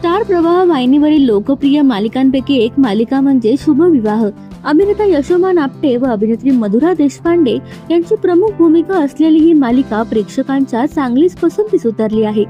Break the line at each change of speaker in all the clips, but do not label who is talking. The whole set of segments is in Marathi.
स्टार प्रवाह वाहिनीवरील लोकप्रिय मालिकांपैकी एक मालिका म्हणजे शुभविवाह अभिनेता यशोमान आपटे व अभिनेत्री मधुरा देशपांडे यांची प्रमुख भूमिका असलेली ही मालिका प्रेक्षकांच्या चांगलीच पसंतीस उतरली आहे.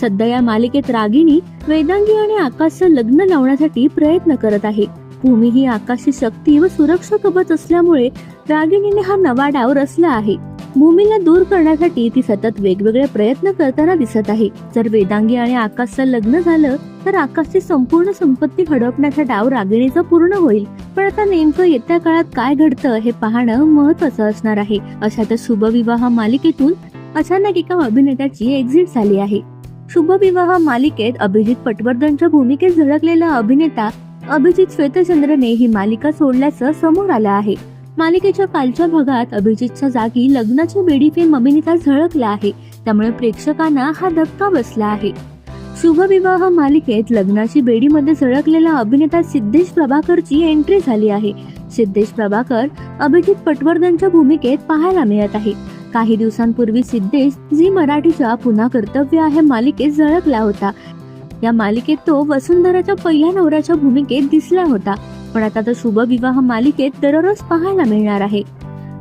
सध्या या मालिकेत रागिणी वेदांगी आणि आकाशचं लग्न लावण्यासाठी प्रयत्न करत आहे. भूमी ही आकाशची शक्ती व सुरक्षा कवच असल्यामुळे रागिणीने हा नवा डाव रचला आहे. भूमीला दूर करण्यासाठी ती सतत वेगवेगळे प्रयत्न करताना दिसत आहे. जर वेदांगी आणि आकाशचं लग्न झालं तर आकाशची संपूर्ण संपत्ती हडपण्याचा डाव रागिणीचा पूर्ण होईल. पण आता नेमकं येत्या काळात काय घडतं हे पाहणं महत्वाचं असणार आहे. अशातच शुभविवाह मालिकेतून अचानक एका अभिनेत्याची एक्झिट झाली आहे. शुभविवाह मालिकेत अभिजित पटवर्धनच्या भूमिकेत झळकलेला अभिनेता अभिजित श्वेतचंद्रने ही मालिका सोडल्याचं समोर आलं आहे. मालिकेच्या कालच्या भागात अभिजितच्या जागी लग्नाची बेडी फेम अभिनेता झळकला आहे. त्यामुळे प्रेक्षकांना हा धक्का बसला आहे. शुभविवाह मालिकेत लग्नाची बेडीमध्ये झळकलेला अभिनेता सिद्धेश प्रभाकरची एंट्री झाली आहे. सिद्धेश प्रभाकर अभिजित पटवर्धनच्या भूमिकेत पाहायला मिळत आहे. काही दिवसांपूर्वी सिद्धेश झी मराठीच्या पुन्हा कर्तव्य आहे मालिकेत झळकला होता. या मालिकेत तो वसुंधराच्या पहिल्या नवऱ्याच्या भूमिकेत दिसला होता. पण आता तो शुभविवाह मालिकेत दररोज पाहायला मिळणार आहे.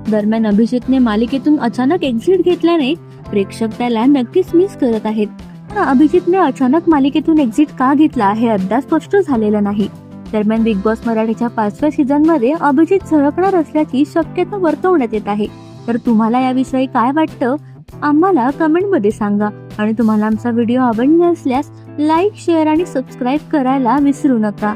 दरम्यान अभिजितने मालिकेतून अचानक एक्झिट घेतल्याने प्रेक्षक त्याला नक्कीच मिस करत आहेत. अभिजितने अचानक मालिकेतून एक्झिट का घेतला हे अद्याप स्पष्ट झालेलं नाही. दरम्यान बिग बॉस मराठीच्या पाचव्या सीझनमध्ये अभिजित झळकणार असल्याची शक्यता वर्तवण्यात येत आहे. तर तुम्हाला याविषयी काय वाटतं? आम्हाला कमेंटमध्ये सांगा. आणि तुम्हाला आमचा व्हिडिओ आवडला असल्यास लाईक शेअर आणि सबस्क्राईब करायला विसरू नका.